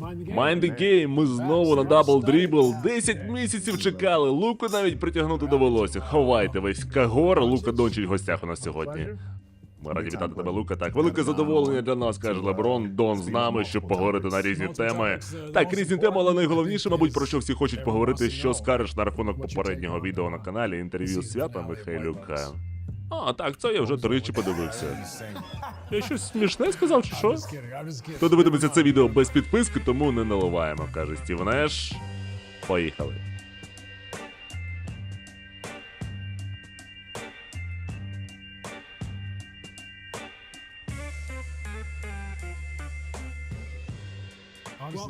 Mind the game, ми знову на дабл дрібл. 10 місяців чекали. Луку навіть притягнути довелося. Ховайте весь кагор. Лука Дончич в гостях у нас сьогодні. Ми раді вітати тебе, Лука. Так, велике задоволення для нас, каже Леброн. Дон з нами, щоб поговорити на різні теми. Так, різні теми, але найголовніше, мабуть, про що всі хочуть поговорити, що скажеш на рахунок попереднього відео на каналі інтерв'ю свята Михайлюка. А, так, це я вже тричі подивився. Я щось смішне сказав, чи що? Хто дивитиметься це відео без підписки, тому не наливаємо, каже Стів Неш. Поїхали.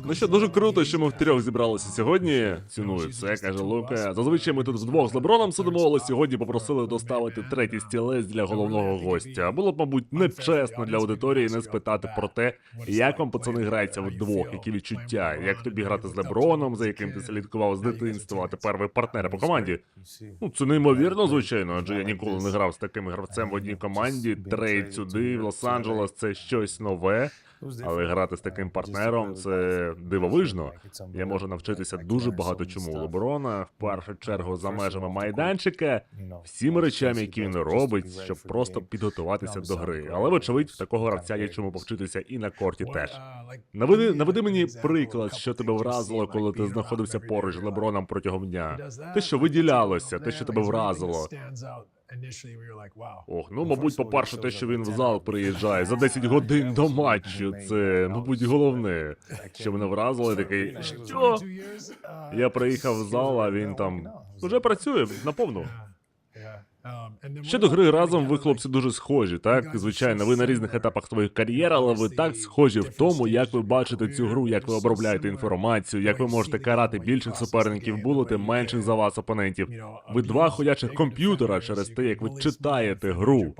Ну що дуже круто, що ми втрьох зібралися сьогодні. Ціную це, каже Лука. Зазвичай ми тут вдвох з Леброном сидимо, але сьогодні попросили доставити третій стілець для головного гостя. Було б, мабуть, нечесно для аудиторії не спитати про те, як вам пацани грається вдвох, які відчуття, як тобі грати з Леброном, за яким ти слідкував з дитинства, а тепер ви партнери по команді. Ну, це неймовірно, звичайно, адже я ніколи не грав з таким гравцем в одній команді. Трейд сюди, в Лос-Анджелес, це щось нове. Але грати з таким партнером це дивовижно. Я можу навчитися дуже багато чому у Леброна, в першу чергу за межами майданчика, всім речам, які він робить, щоб просто підготуватися до гри. Але вочевидь, в такого гравця є чому повчитися і на корті теж. Наведи, наведи мені приклад, що тебе вразило, коли ти знаходився поруч з Леброном протягом дня. Те, що виділялося, те, що тебе вразило. Ох, ну мабуть, по-перше, те, що він в зал приїжджає за 10 годин до матчу, це, мабуть, головне. Що мене вразило, такий, що? Я приїхав в зал, а він там вже працює наповну. Щодо гри разом, ви хлопці дуже схожі, так? Звичайно, ви на різних етапах своїх кар'єр, але ви так схожі в тому, як ви бачите цю гру, як ви обробляєте інформацію, як ви можете карати більших суперників, булити менших за вас опонентів. Ви два ходячих комп'ютера через те, як ви читаєте гру.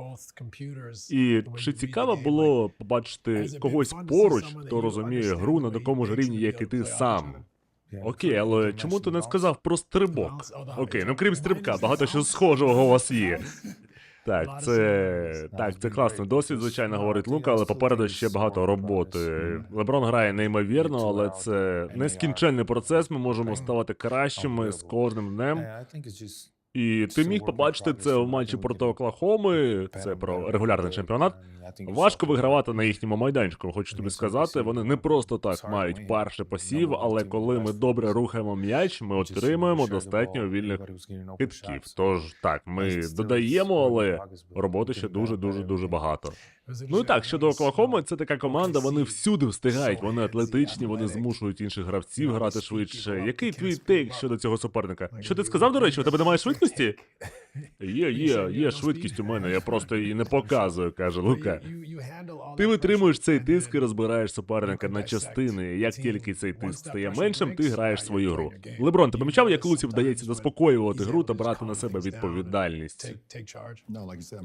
І чи цікаво було побачити когось поруч, хто розуміє гру на такому ж рівні, як і ти сам? Окей, але чому ти не сказав про стрибок? Окей, ну крім стрибка, багато що схожого у вас є. Так, це так, це класний досвід, звичайно, говорить Лука, але попереду ще багато роботи. Леброн грає неймовірно, але це нескінченний процес. Ми можемо ставати кращими з кожним днем. І ти міг побачити це в матчі проти Оклахоми. Це про регулярний чемпіонат. Важко вигравати на їхньому майданчику. Хочу тобі сказати, вони не просто так мають перший посів, але коли ми добре рухаємо м'яч, ми отримуємо достатньо вільних хитків. Тож так, ми додаємо, але роботи ще дуже дуже дуже багато. Ну так, щодо Оклахоми, це така команда, вони всюди встигають, вони атлетичні, вони змушують інших гравців грати швидше. Який твій тейк щодо цього суперника? Що ти сказав, до речі, у тебе немає швидкості? Є, є, є швидкість у мене, я просто її не показую, каже Лука. Ти витримуєш цей тиск і розбираєш суперника на частини. Як тільки цей тиск стає меншим, ти граєш свою гру. Леброн, ти помічав, як Луці вдається заспокоювати гру та брати на себе відповідальність?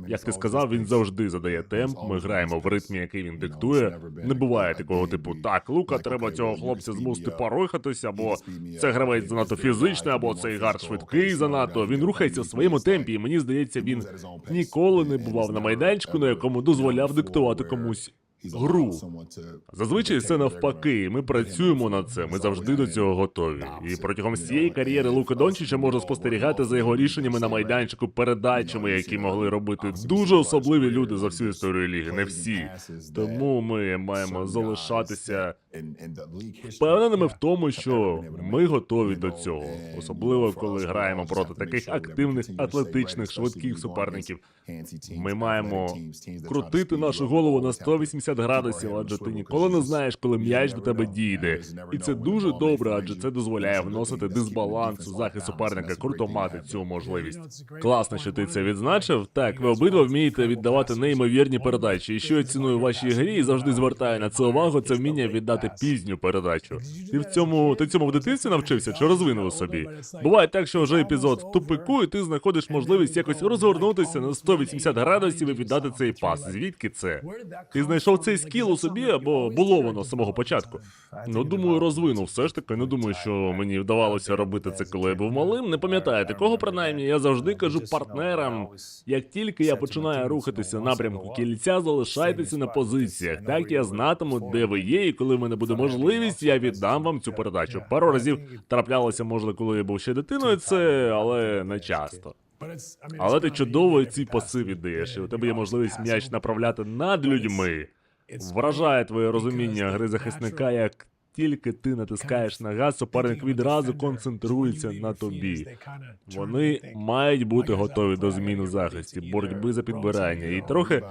Як ти сказав, він завжди задає темп. Ми граємо в ритмі, який він диктує. Не буває такого типу, так, Лука, треба цього хлопця змусити порухатись, або це гравець занадто фізичний, або цей гард швидкий занадто. Він рухається в своєму темпі, і мені здається, він ніколи не бував на майданчику, на якому дозволяв диктувати комусь гру. Зазвичай це навпаки. Ми працюємо над це. Ми завжди до цього готові. І протягом всієї кар'єри Лука Дончича можна спостерігати за його рішеннями на майданчику, передачами, які могли робити дуже особливі люди за всю історію ліги. Не всі. Тому ми маємо залишатися впевненими в тому, що ми готові до цього, особливо коли граємо проти таких активних, атлетичних, швидких суперників. Ми маємо крутити нашу голову на 180 градусів, адже ти ніколи не знаєш, коли м'яч до тебе дійде. І це дуже добре, адже це дозволяє вносити дисбаланс у захист суперника. Круто мати цю можливість. Класно, що ти це відзначив. Так, ви обидва вмієте віддавати неймовірні передачі. І що я ціную в вашій грі і завжди звертаю на це увагу, це вміння віддати пізню передачу. Ти в цьому ти цьому в дитинстві навчився чи розвинув у собі? Буває так, що вже епізод в тупику, і ти знаходиш можливість якось розгорнутися на 180 градусів і віддати цей пас. Звідки це? Ти знайшов цей скіл у собі, або було воно з самого початку? Ну, думаю, розвинув все ж таки. Не думаю, що мені вдавалося робити це, коли я був малим. Не пам'ятаю такого, принаймні. Я завжди кажу партнерам. Як тільки я починаю рухатися напрямку кільця, залишайтеся на позиціях. Так я знатиму, де ви є, і коли в мене буде можливість, я віддам вам цю передачу. Пару разів траплялося, може, коли я був ще дитиною, це але не часто. Але ти чудово ці паси віддаєш, і у тебе є можливість м'яч направляти над людьми. Вражає твоє розуміння гри захисника, як тільки ти натискаєш на газ, суперник відразу концентрується на тобі. Вони мають бути готові до змін у захисті, боротьби за підбирання, і трохи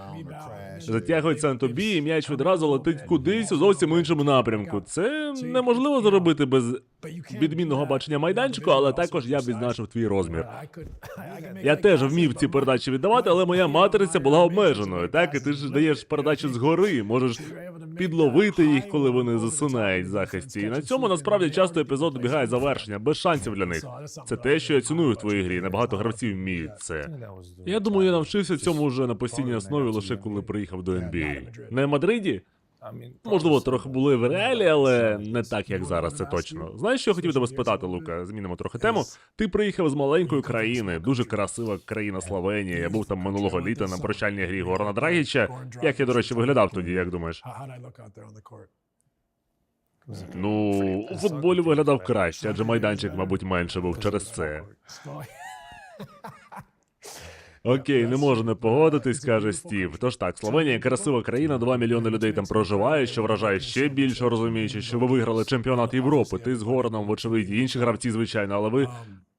затягується на тобі, і м'яч відразу летить кудись у зовсім іншому напрямку. Це неможливо зробити без відмінного бачення майданчику, але також я відзначив твій розмір. Я теж вмів ці передачі віддавати, але моя матриця була обмеженою. Так, і ти ж даєш передачі згори, можеш підловити їх, коли вони засунають в захисті. І на цьому насправді часто епізод добігає завершення, без шансів для них. Це те, що я ціную в твоїй грі. Набагато гравців вміють це. Я думаю, я навчився цьому вже на постійній основі лише коли приїхав до NBA. В Мадриді? Можливо, трохи були в реалі, але не так, як зараз, це точно. Знаєш, що я хотів тебе спитати, Лука? Змінимо трохи тему. Ти приїхав з маленької країни, дуже красива країна Словенія. Я був там минулого літа на прощальній грі Горана Драгіча. Як я, до речі, виглядав тоді, як думаєш? Ну, у футболі виглядав краще, адже майданчик, мабуть, менше був через це. Окей, не можу не погодитись, каже Стів. Тож так, Словенія красива країна, 2 мільйони людей там проживає, що вражає ще більше, розуміючи, що ви виграли чемпіонат Європи. Ти з Гораном, вочевидь, інші гравці, звичайно, але ви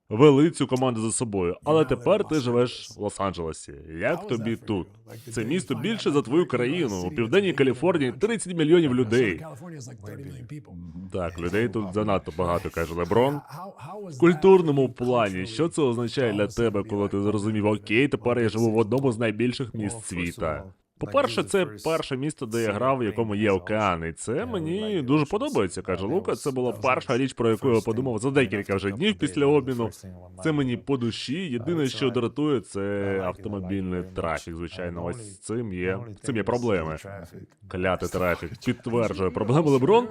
вели цю команду за собою. Але тепер ти живеш в Лос-Анджелесі. Як тобі тут? Це місто більше за твою країну. У південній Каліфорнії 30 мільйонів людей. Так, людей тут занадто багато, каже Леброн. В культурному плані, що це означає для тебе, коли ти зрозумів, окей, тепер я живу в одному з найбільших міст світа. По-перше, це перше місто, де я грав, в якому є океан, і це мені дуже подобається, каже Лука. Це була перша річ, про яку я подумав за декілька вже днів після обміну. Це мені по душі. Єдине, що дратує, це автомобільний трафік. Звичайно, ось з цим є цим є проблеми. Клятий трафік підтверджує проблему Леброн.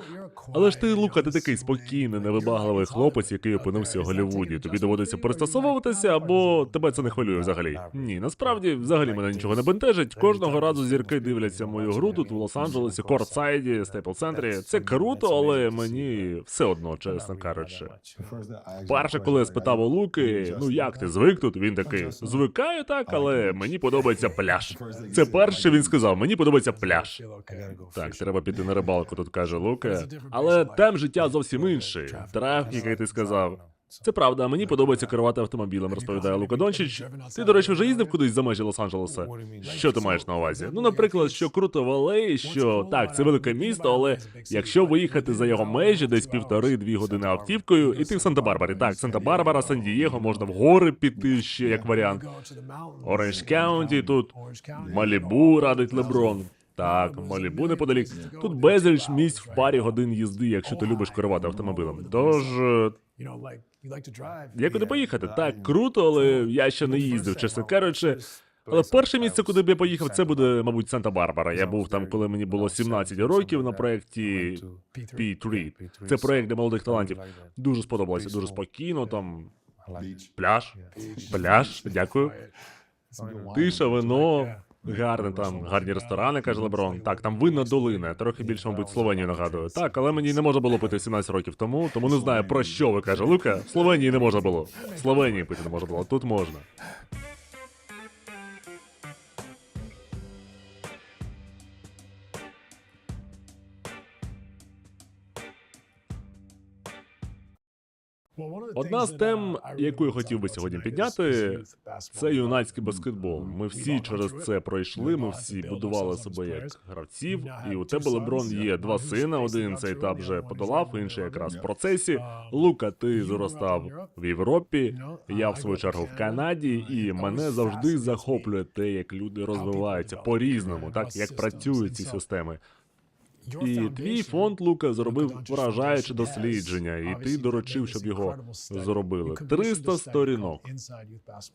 Але ж ти, Лука, ти такий спокійний, невибагливий хлопець, який опинився в Голлівуді. Тобі доводиться пристосовуватися, або тебе це не хвилює взагалі. Ні, насправді взагалі мене нічого не бентежить. Кожного разу зірки дивляться мою гру тут в Лос-Анджелесі, Кортсайді, Стейпл центрі. Це круто, але мені все одно, чесно кажучи. Перше, коли я спитав у Луки, ну як ти звик тут? Він такий звикаю так, але мені подобається пляж. Це перше, він сказав. Мені подобається пляж. Так, треба піти на рибалку, тут каже Лука. Але там життя зовсім інше. Трафік, який ти сказав. Це правда, мені подобається керувати автомобілем, розповідає Лука Дончич. Ти, до речі, вже їздив кудись за межі Лос-Анджелеса? Що ти маєш на увазі? Ну, наприклад, що круто в Алеї, що так, це велике місто, але якщо виїхати за його межі, десь півтори-дві години автівкою, і ти в Санта-Барбарі. Так, Санта-Барбара, Сан-Дієго, можна в гори піти ще як варіант. Оранж Каунті, тут Малібу радить Леброн. Так, Малібу неподалік. Тут безліч місць в парі годин їзди, якщо ти любиш керувати автомобілем. Тож, є куди поїхати? Так, круто, але я ще не їздив, чесно кажучи. Але перше місце, куди б я поїхав, це буде, мабуть, Санта-Барбара. Я був там, коли мені було 17 років на проєкті P3. Це проєкт для молодих талантів. Дуже сподобалося, дуже спокійно. Там. Пляж, пляж, дякую. Тиша, вино, гарне там, гарні ресторани, каже Леброн. Так, там винна долина, трохи більше, мабуть, Словенію нагадую. Так, але мені не можна було пити 17 років тому, тому не знаю про що ви каже Лука. В Словенії не можна було. В Словенії пити не можна було, тут можна. Одна з тем, яку я хотів би сьогодні підняти, це юнацький баскетбол. Ми всі через це пройшли. Ми всі будували себе як гравців. І у тебе Леброн є два сина. Один цей етап вже подолав, інший якраз в процесі. Лука, ти зростав в Європі. Я в свою чергу в Канаді, і мене завжди захоплює те, як люди розвиваються по різному, так як працюють ці системи. І твій фонд Лука зробив вражаюче дослідження, і ти доручив, щоб його зробили. 300 сторінок.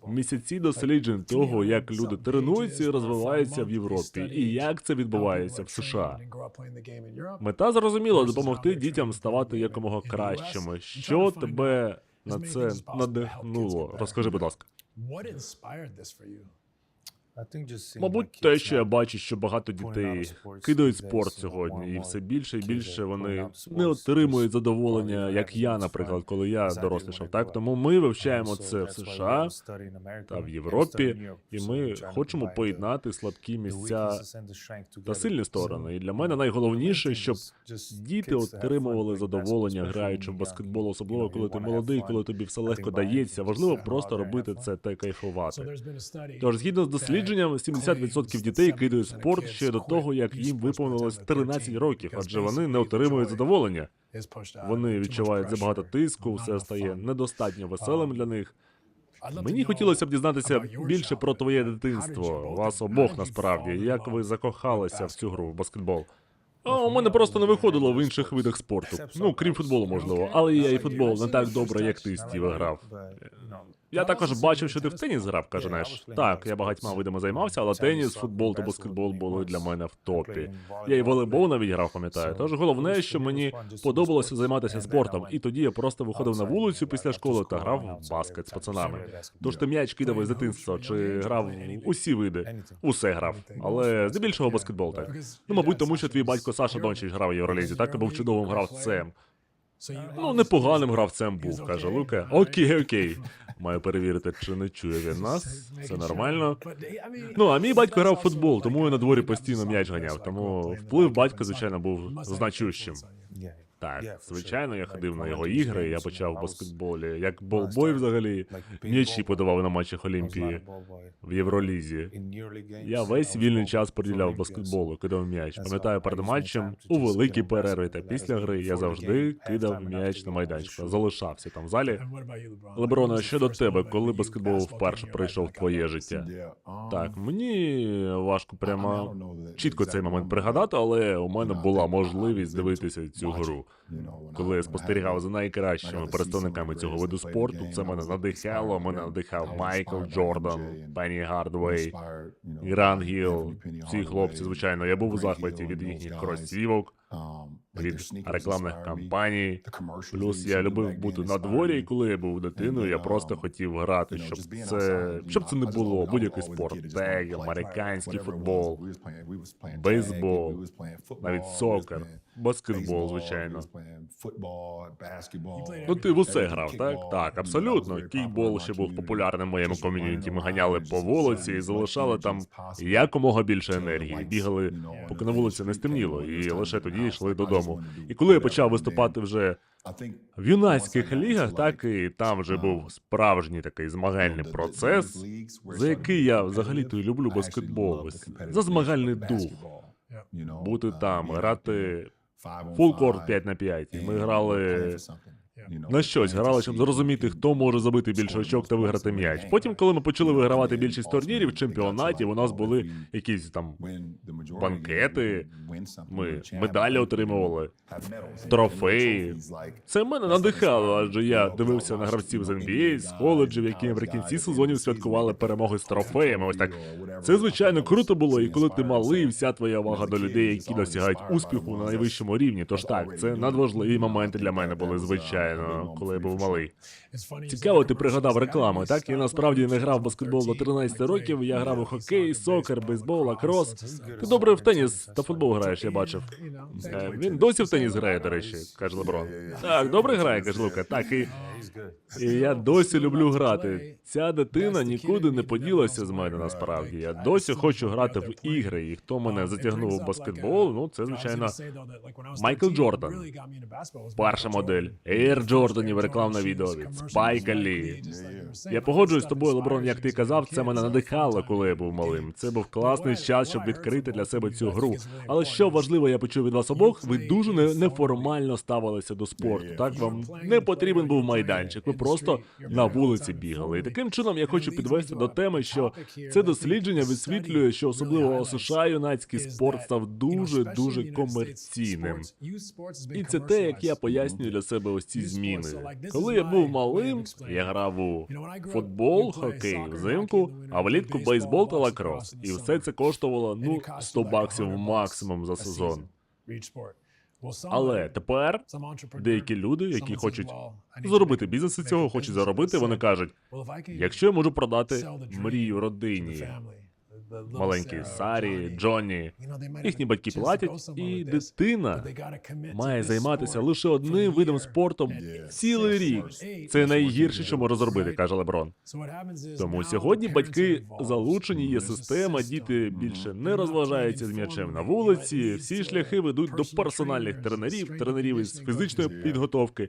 Місяці досліджень того, як люди тренуються і розвиваються в Європі, і як це відбувається в США. Мета зрозуміла допомогти дітям ставати якомога кращими. Що тебе на це надихнуло? Розкажи, будь ласка. Мабуть, те, що я бачу, що багато дітей кидають спорт сьогодні, і все більше і більше вони не отримують задоволення, як я, наприклад, коли я дорослішав. Так тому ми вивчаємо це в США та в Європі, і ми хочемо поєднати слабкі місця та сильні сторони. І для мене найголовніше, щоб діти отримували задоволення, граючи в баскетбол, особливо коли ти молодий, коли тобі все легко дається. Важливо просто робити це та кайфувати. Тож, згідно з дослідженням, 70% дітей кидають спорт ще до того, як їм виповнилось 13 років, адже вони не отримують задоволення. Вони відчувають забагато тиску, все стає недостатньо веселим для них. Мені хотілося б дізнатися більше про твоє дитинство, вас обох насправді, як ви закохалися в цю гру в баскетбол. А у мене просто не виходило в інших видах спорту. Ну, крім футболу, можливо, але я і футбол не так добре, як ти, Стіве, грав. Я також бачив, що ти в теніс грав, каже Неш. Так, я багатьма видами займався, але теніс, футбол та баскетбол були для мене в топі. Я і волейбол навіть грав, пам'ятаю. Тож головне, що мені подобалося займатися спортом, і тоді я просто виходив на вулицю після школи та грав в баскет з пацанами. Тож ти м'яч кидав із дитинства, чи грав усі види, усе грав, але здебільшого баскетбол так. Ну, мабуть, тому що твій батько Саша Дончич грав в Євролізі, так? І був чудовим гравцем. Ну, непоганим гравцем був, каже Лука. Окей, окей. Маю перевірити, чи не чує він нас. Все нормально. Ну, а мій батько грав в футбол, тому я на дворі постійно м'яч ганяв. Тому вплив батька, звичайно, був значущим. Так, звичайно, я ходив на його ігри, я почав в баскетболі. Як болбой взагалі, м'ячі подавав на матчах Олімпії в Євролізі. Я весь вільний час приділяв баскетболу, кидав м'яч. Пам'ятаю, перед матчем у великі перерви та після гри я завжди кидав м'яч на майданчику, залишався там в залі. Леброна, що до тебе, коли баскетбол вперше прийшов в твоє життя? Так, мені важко прямо чітко цей момент пригадати, але у мене була можливість дивитися цю гру. Коли я спостерігав за найкращими представниками цього виду спорту, це мене надихало. Мене надихав Майкл Джордан, Пенні Гардвей, Гран Гіл. Ці хлопці, звичайно, я був у захваті від їхніх кросівок, від рекламних кампаній. Плюс я любив бути на дворі, і коли я був дитиною, я просто хотів грати, щоб це щоб це не було будь-який спорт, тег, американський футбол, бейсбол, навіть сокер, баскетбол, звичайно. Ну ти в усе грав, так? Так, абсолютно. Кікбол ще був популярним в моєму ком'юніті. Ми ганяли по вулиці і залишали там якомога більше енергії. Бігали, поки на вулиці не стемніло, і лише тоді йшли додому. І коли я почав виступати вже в юнацьких лігах, так і там вже був справжній такий змагальний процес, за який я взагалі-то й люблю баскетбол. За змагальний дух. Бути там, грати фулкорт 5 на 5. І ми грали на щось, грали, щоб зрозуміти, хто може забити більше очок та виграти м'яч. Потім, коли ми почали вигравати більшість турнірів, чемпіонатів, у нас були якісь там банкети, ми медалі отримували, трофеї. Це мене надихало, адже я дивився на гравців з NBA, з коледжів, які наприкінці сезонів святкували перемоги з трофеями. Ось так. Це звичайно круто було, і коли ти малий, вся твоя увага до людей, які досягають успіху на найвищому рівні. Тож так, це надважливі моменти для мене були, звичайно, коли я був малий. Цікаво, ти пригадав рекламу, так? Я насправді не грав в баскетбол до 13 років. Я грав у хокей, сокер, бейсбол, лакрос. Ти добре в теніс та футбол граєш, я бачив. Е, Він досі в теніс грає, до речі, каже Леброн. Так, добре грає, каже Лука. Так і. І я досі люблю грати. Ця дитина нікуди не поділася з мене насправді. Я досі хочу грати в ігри, і хто мене затягнув у баскетбол, ну це звичайно Майкл Джордан. Перша модель Air Джорданів рекламне відео від Спайка Лі. Я погоджуюсь з тобою, Леброн, як ти казав, це мене надихало, коли я був малим. Це був класний час, щоб відкрити для себе цю гру. Але що важливо, я почув від вас обох, ви дуже не- неформально ставилися до спорту. Так вам не потрібен був майданчик. Майданчик, ви просто на вулиці бігали. І таким чином я хочу підвести до теми, що це дослідження висвітлює, що особливо у США юнацький спорт став дуже дуже комерційним. І це те, як я пояснюю для себе ось ці зміни. Коли я був малим, я грав у футбол, хокей взимку, а влітку бейсбол та лакрос. І все це коштувало ну 100 баксів максимум за сезон. Але тепер деякі люди, які хочуть зробити бізнес з цього, хочуть заробити, вони кажуть: якщо я можу продати мрію родині, маленькій Сарі, Джонні, їхні батьки платять, і дитина має займатися лише одним видом спорту цілий рік. Це найгірше, що може зробити, каже Леброн. Тому сьогодні батьки залучені, є система, діти більше не розважаються з м'ячем на вулиці. Всі шляхи ведуть до персональних тренерів, тренерів із фізичної підготовки.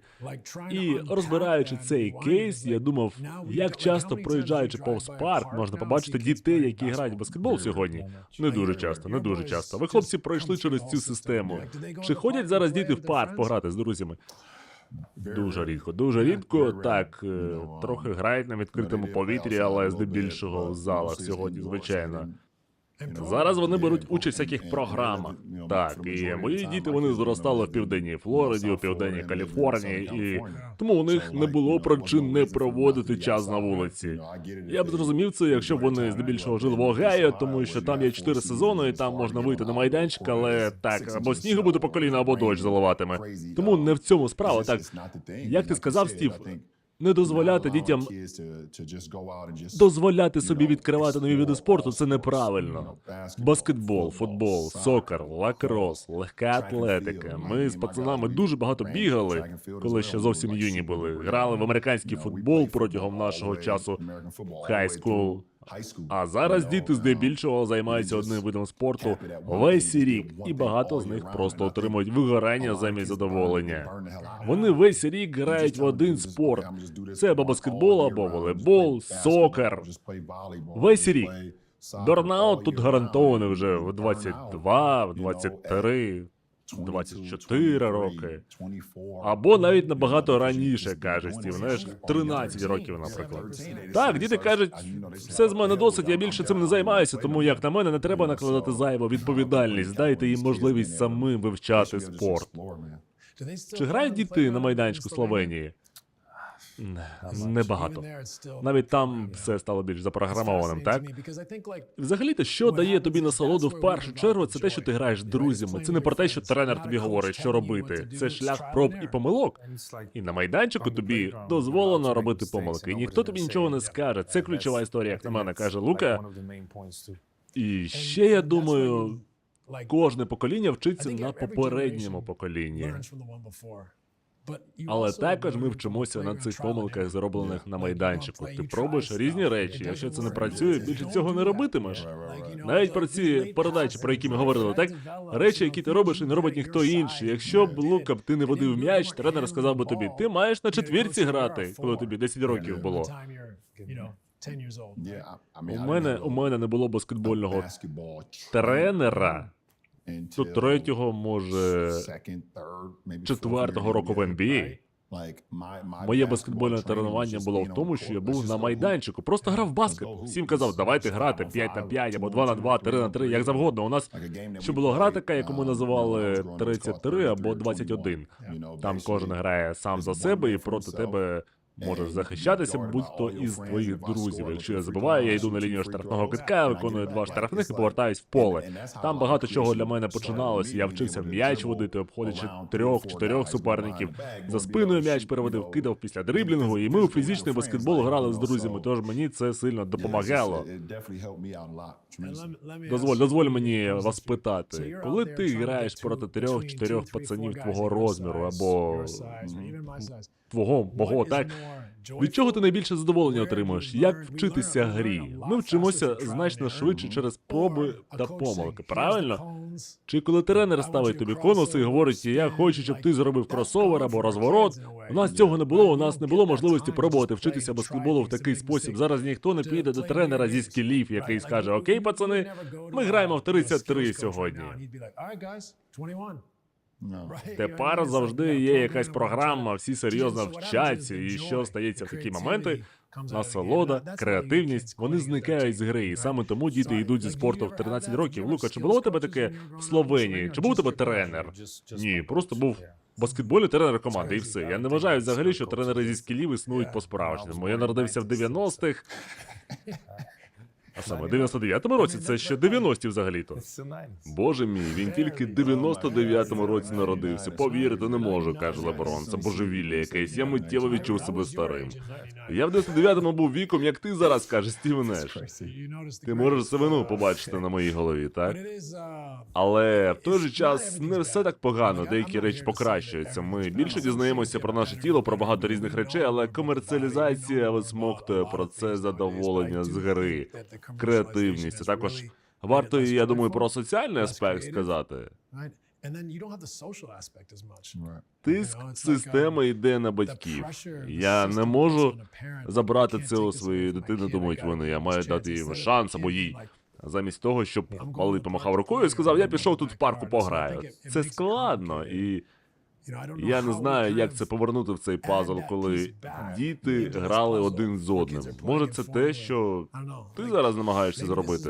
І розбираючи цей кейс, я думав, як часто проїжджаючи повз парк, можна побачити дітей, які грають в баскетбол сьогодні. Не дуже часто, не дуже часто. Ви, хлопці, пройшли через цю систему. Чи ходять зараз діти в парк пограти з друзями? Дуже рідко, дуже рідко. Так, е, трохи грають на відкритому повітрі, але здебільшого в залах сьогодні, звичайно. Зараз вони беруть участь в всяких програмах. Так, і мої діти вони зростали в південній Флориді, у південній Каліфорнії, і тому у них не було причин не проводити час на вулиці. Я б зрозумів це, якщо б вони здебільшого жили в Огайо, тому що там є чотири сезони, і там можна вийти на майданчик, але так, або снігу буде по коліна, або дощ заливатиме. Тому не в цьому справа. Так як ти сказав, Стів, не дозволяти дітям дозволяти собі відкривати нові види спорту це неправильно. Баскетбол, футбол, сокер, лакрос, легка атлетика. Ми з пацанами дуже багато бігали, коли ще зовсім юні були. Грали в американський футбол протягом нашого часу хай-скул. А зараз діти здебільшого займаються одним видом спорту весь рік, і багато з них просто отримують вигорання замість задоволення. Вони весь рік грають в один спорт. Це або баскетбол, або волейбол, сокер. Весь рік. Бернаут тут гарантований вже в 22, в 23, 24 роки. Або навіть набагато раніше, каже Стів, знаєш, 13 років, наприклад. Так, діти кажуть, все з мене досить, я більше цим не займаюся, тому як на мене не треба накладати зайву відповідальність. Дайте їм можливість самим вивчати спорт. Чи грають діти на майданчику Словенії? Не, Небагато. Навіть там все стало більш запрограмованим, так? Взагалі-то, що дає тобі насолоду в першу чергу, це те, що ти граєш з друзями. Це не про те, що тренер тобі говорить, що робити. Це шлях проб і помилок. І на майданчику тобі дозволено робити помилки. І ніхто тобі нічого не скаже. Це ключова історія, як на мене каже Лука. І ще я думаю, кожне покоління вчиться на попередньому поколінні. Але також ми вчимося на цих помилках, зроблених на майданчику. Ти пробуєш різні речі. Якщо це не працює, більше цього не робитимеш. Навіть про ці передачі, про які ми говорили, так речі, які ти робиш, і не робить ніхто інший. Якщо б Лука б ти не водив м'яч, тренер сказав би тобі, ти маєш на четвірці грати, коли тобі 10 років було. У мене у мене не було баскетбольного тренера до третього, може четвертого року в NBA. Моє баскетбольне тренування було в тому, що я був на майданчику, просто грав в баскет. Всім казав, давайте грати 5 на 5 або 2 на 2, 3 на 3, як завгодно. У нас ще була гра така, яку ми називали 33 або 21. Там кожен грає сам за себе і проти тебе. Можеш захищатися будь-хто із твоїх друзів. Якщо я забуваю, я йду на лінію штрафного китка, виконую два штрафних і повертаюсь в поле. Там багато чого для мене починалось. Я вчився м'яч водити, обходячи трьох-чотирьох суперників. За спиною м'яч переводив, кидав після дриблінгу, і ми у фізичний баскетбол грали з друзями. Тож мені це сильно допомагало. Дозволь, дозволь мені вас питати, коли ти граєш проти трьох-чотирьох пацанів твого розміру або твого мого, так від чого ти найбільше задоволення отримуєш? Як вчитися грі? Ми вчимося значно швидше через спроби та помилки. Правильно? Чи коли тренер ставить тобі конуси і говорить, я хочу, щоб ти зробив кросовер або розворот. У нас цього не було. У нас не було можливості пробувати вчитися баскетболу в такий спосіб. Зараз ніхто не піде до тренера зі скілів, який скаже: Окей, пацани, ми граємо в 33 сьогодні. Тепер завжди є якась програма, всі серйозно вчаться, і що стається в такі моменти. Насолода, креативність, вони зникають з гри, і саме тому діти йдуть зі спорту в 13 років. Лука, чи було у тебе таке в Словенії? Чи був у тебе тренер? Ні, просто був баскетбольний тренер команди, і все. Я не вважаю взагалі, що тренери зі скілів існують по-справжньому. Я народився в 90-х, а саме в 99-му році це ще 90-ті взагалі-то. Боже мій, він тільки в 99-му році народився. Повірити не можу, каже Леброн. Це божевілля якесь. Я миттєво відчув себе старим. Я в 99-му був віком, як ти зараз Стів Неш. Ти можеш сивину побачити на моїй голові, так? Але в той же час не все так погано. Деякі речі покращуються. Ми більше дізнаємося про наше тіло, про багато різних речей, але комерціалізація висмоктує процес задоволення з гри, креативність. А також варто, я думаю, про соціальний аспект сказати. Тиск системи йде на батьків. Я не можу забрати це у своєї дитини. Думають вони. Я маю дати їм шанс або їй. Замість того, щоб малий помахав рукою і сказав, я пішов тут в парку пограю. Це складно, і я не знаю, як це повернути в цей пазл, коли діти грали один з одним. Може, це те, що ти зараз намагаєшся зробити.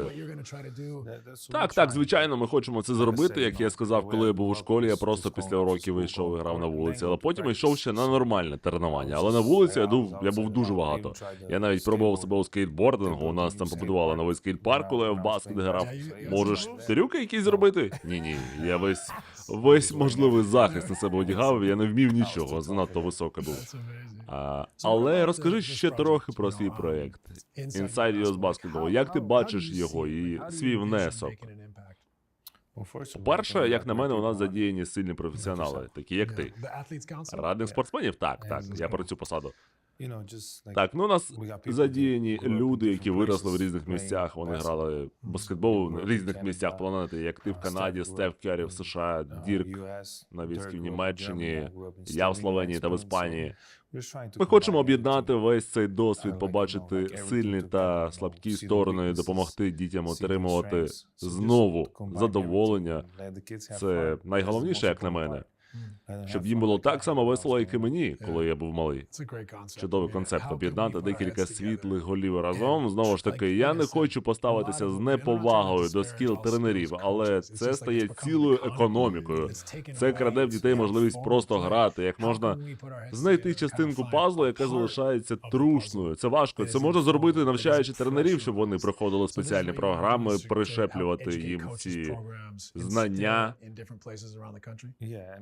Так, так, звичайно, ми хочемо це зробити. Як я сказав, коли я був у школі, я просто після уроків вийшов і грав на вулиці, але потім йшов ще на нормальне тренування. Але на вулиці я був, я був дуже багато. Я навіть пробував себе у скейтбордингу. У нас там побудували новий скейтпарк, коли я в баскет грав. Можеш трюки якісь зробити? Ні, ні. Я весь весь можливий захист на себе одягав. Я не вмів нічого, занадто висока був. А, але розкажи ще трохи про свій проект. Inside US Basketball. Як ти бачиш його і свій внесок? По-перше, як на мене, у нас задіяні сильні професіонали, такі як ти. Радних спортсменів? Так, так. Я про цю посаду. Так, ну у нас задіяні люди, які виросли в різних місцях. Вони грали баскетбол в різних місцях. Планети, як ти в Канаді, Стеф Керрі в США, Дірк Новіцький в Німеччині, я в Словенії та в Іспанії. Ми хочемо об'єднати весь цей досвід, побачити сильні та слабкі сторони, допомогти дітям отримувати знову задоволення. Це найголовніше, як на мене, щоб їм було так само весело, як і мені, коли я був малий. Чудовий концепт об'єднати декілька світлих голів разом. Знову ж таки, я не хочу поставитися з неповагою до скіл тренерів, але це стає цілою економікою. Це краде в дітей можливість просто грати. Як можна знайти частинку пазлу, яка залишається трушною. Це важко. Це можна зробити, навчаючи тренерів, щоб вони проходили спеціальні програми, пришеплювати їм ці знання.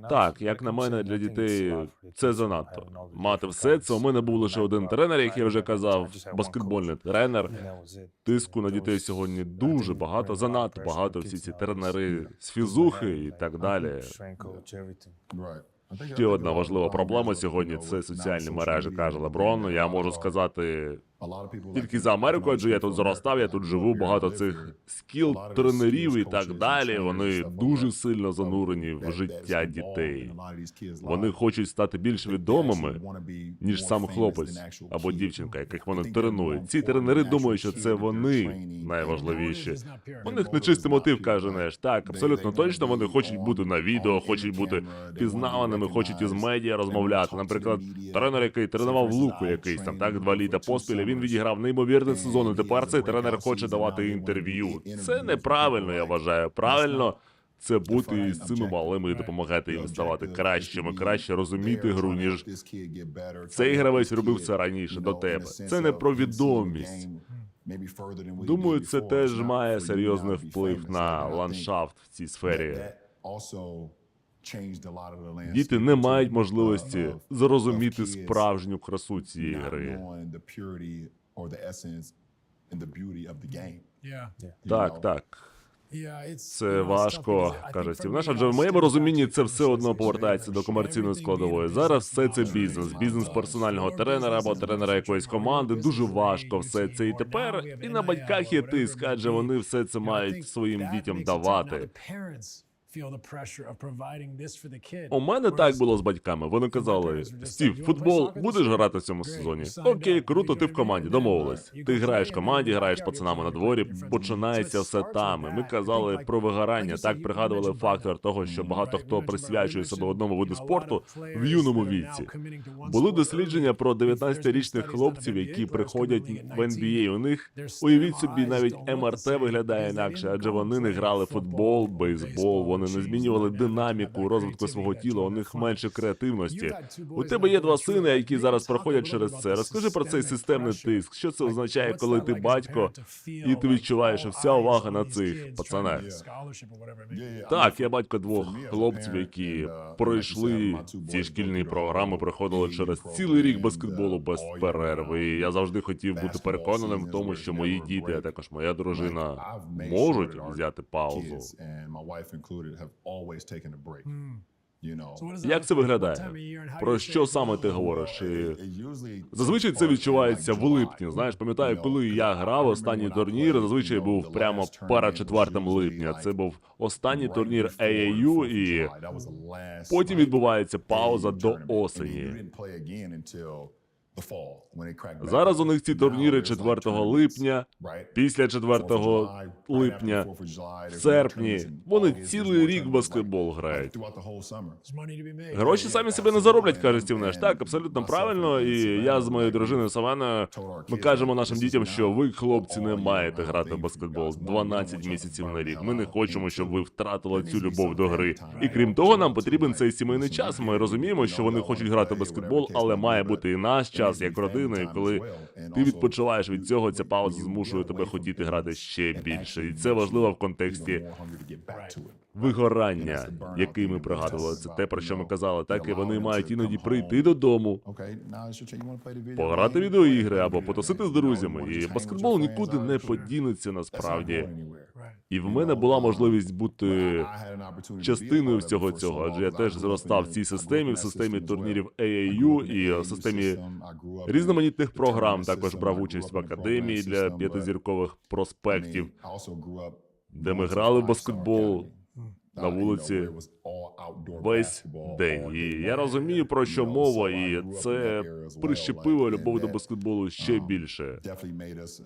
Так, як на мене, для дітей це занадто. Мати все це. У мене був лише один тренер, як я вже казав, баскетбольний тренер. Тиску на дітей сьогодні дуже багато, занадто багато. Всі ці тренери з фізухи і так далі. Ще одна важлива проблема сьогодні це соціальні мережі, каже Леброн. Я можу сказати тільки за Америку, адже я тут зростав, я тут живу. Багато цих скіл тренерів і так далі. Вони дуже сильно занурені в життя дітей. Вони хочуть стати більш відомими, ніж сам хлопець або дівчинка, яких вони тренують. Ці тренери думають, що це вони найважливіші. У них нечистий мотив, каже Неш. Так, абсолютно точно. Вони хочуть бути на відео, хочуть бути пізнаваними, хочуть із медіа розмовляти. Наприклад, тренер, який тренував луку, якийсь там так два літа поспіль. Він відіграв неймовірний сезон. і Тепер цей тренер хоче давати інтерв'ю. Це неправильно, я вважаю. Правильно. Це бути із цими малими і допомагати їм ставати кращими, краще розуміти гру, ніж цей гравець робив це раніше до тебе. Це не про відомість. Думаю, це теж має серйозний вплив на ландшафт в цій сфері. Діти не мають можливості зрозуміти справжню красу цієї гри. Так, так. Це важко, каже Стів Неш, адже в моєму розумінні це все одно повертається до комерційної складової. Зараз все це бізнес, бізнес персонального тренера або тренера якоїсь команди. Дуже важко все це і тепер. І на батьках є тиск, адже вони все це мають своїм дітям давати. У мене так було з батьками. Вони казали: Стів, футбол будеш грати в цьому сезоні? Окей, круто, ти в команді, домовились. Ти граєш в команді, граєш пацанами на дворі. Починається все там. Ми казали про вигорання. Так пригадували фактор того, що багато хто присвячує себе одному виду спорту в юному віці. Були дослідження про 19-річних хлопців, які приходять в NBA. У них уявіть собі, навіть МРТ виглядає інакше, адже вони не грали в футбол, бейсбол, вони не змінювали динаміку розвитку свого тіла. У них менше креативності. У тебе є два сини, які зараз проходять через це. Розкажи про цей системний тиск. Що це означає, коли ти батько, і ти відчуваєш, вся увага на цих пацанах. Так, я батько двох хлопців, які пройшли ці шкільні програми, проходили через цілий рік баскетболу без перерви. І я завжди хотів бути переконаним в тому, що мої діти, а також моя дружина, можуть взяти паузу. Як це виглядає? Про що саме ти говориш? І Зазвичай це відчувається в липні. Знаєш, пам'ятаю, коли я грав останній турнір, зазвичай був прямо перед 4 липня. Це був останній турнір AAU, і потім відбувається пауза до осені. Зараз у них ці турніри 4 липня, після 4 липня, в серпні. Вони цілий рік баскетбол грають. Гроші самі себе не зароблять, каже Стів Неш. Так, абсолютно правильно. І я з моєю дружиною Саваною, ми кажемо нашим дітям, що ви, хлопці, не маєте грати в баскетбол 12 місяців на рік. Ми не хочемо, щоб ви втратили цю любов до гри. І крім того, нам потрібен цей сімейний час. Ми розуміємо, що вони хочуть грати в баскетбол, але має бути і наш час як родина. І коли ти відпочиваєш від цього, ця пауза змушує тебе хотіти грати ще більше. І це важливо в контексті вигорання, який ми пригадували. Це те, про що ми казали. Так і вони мають іноді прийти додому, пограти відеоігри або потусити з друзями. І баскетбол нікуди не подінеться насправді. І в мене була можливість бути частиною всього цього, адже я теж зростав в цій системі, в системі турнірів AAU і в системі різноманітних програм. Також брав участь в академії для п'ятизіркових проспектів, де ми грали в баскетбол на вулиці весь день. І я розумію про що мова, і це прищепило любов до баскетболу ще більше.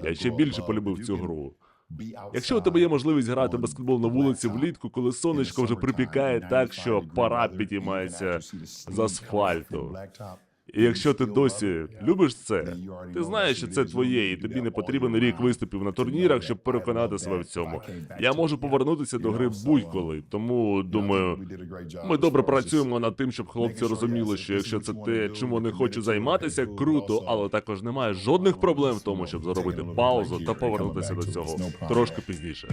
Я ще більше полюбив цю гру. Якщо у тебе є можливість грати баскетбол на вулиці влітку, коли сонечко вже припікає так, що пара підіймається з асфальту. І якщо ти досі любиш це, ти знаєш, що це твоє, і тобі не потрібен рік виступів на турнірах, щоб переконати себе в цьому. Я можу повернутися до гри будь-коли. Тому думаю, ми добре працюємо над тим, щоб хлопці розуміли, що якщо це те, чим вони хочуть займатися, круто, але також немає жодних проблем в тому, щоб зробити паузу та повернутися до цього трошки пізніше.